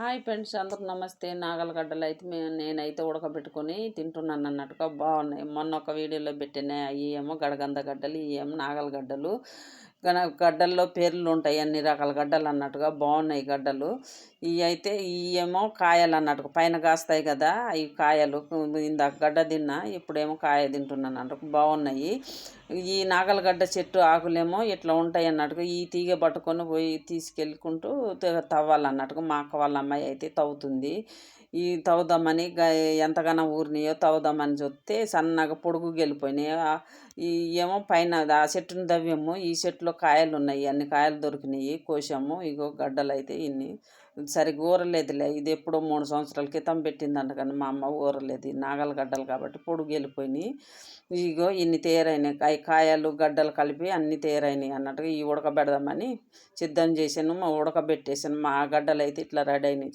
Hi friends అందరూ నమస్తే. నాగలగడ్డలు అయితే మేము నేనైతే ఉడకబెట్టుకొని తింటున్నాను అన్నట్టుగా బాగున్నాయి. మొన్న ఒక వీడియోలో పెట్టిన అవి ఏమో గడగంద గడ్డలు ఇవేమో నాగలగడ్డలు. గడ్డల్లో పేర్లు ఉంటాయి అన్ని రకాల గడ్డలు అన్నట్టుగా బాగున్నాయి గడ్డలు. ఇవి అయితే ఇవేమో ఏమో కాయలు అన్నట్టుగా పైన కాస్తాయి కదా అవి కాయలు. ఇందాక గడ్డ తిన్నా ఇప్పుడేమో కాయ తింటున్నాను అన్నట్టు బాగున్నాయి. ఈ నాగలగడ్డ చెట్టు ఆకులేమో ఇట్లా ఉంటాయి అన్నట్టుగా ఈ తీగ పట్టుకొని పోయి తీసుకెళ్ళుకుంటూ తవ్వాలన్నట్టుగా మా అక్క వాళ్ళ అమ్మాయి అయితే తవ్వుతుంది. ఈ తవ్వుదామని ఎంతగానో ఊరినాయో తవ్వుదామని చూస్తే సన్నగా పొడుగు గెలిపోయినాయి. ఈ ఏమో పైన ఆ చెట్టును దవ్యము ఈ చెట్టులో కాయలు ఉన్నాయి అన్ని కాయలు దొరికినాయి కోసాము ఇగో గడ్డలు అయితే ఇన్ని. సరిగ్గా ఊరలేదులే ఇది ఎప్పుడో మూడు సంవత్సరాల క్రితం పెట్టిందంట కానీ మా అమ్మ ఊరలేదు నాగల గడ్డలు కాబట్టి పొడుగు వెళ్ళిపోయినాయి ఇగో ఇన్ని తేరైనాయి కాయలు గడ్డలు కలిపి అన్ని తేరైనాయి అన్నట్టుగా ఈ ఉడకబెడదామని సిద్ధం చేసాను ఉడకబెట్టేసాను మా గడ్డలు అయితే ఇట్లా రెడీ అయినాయి.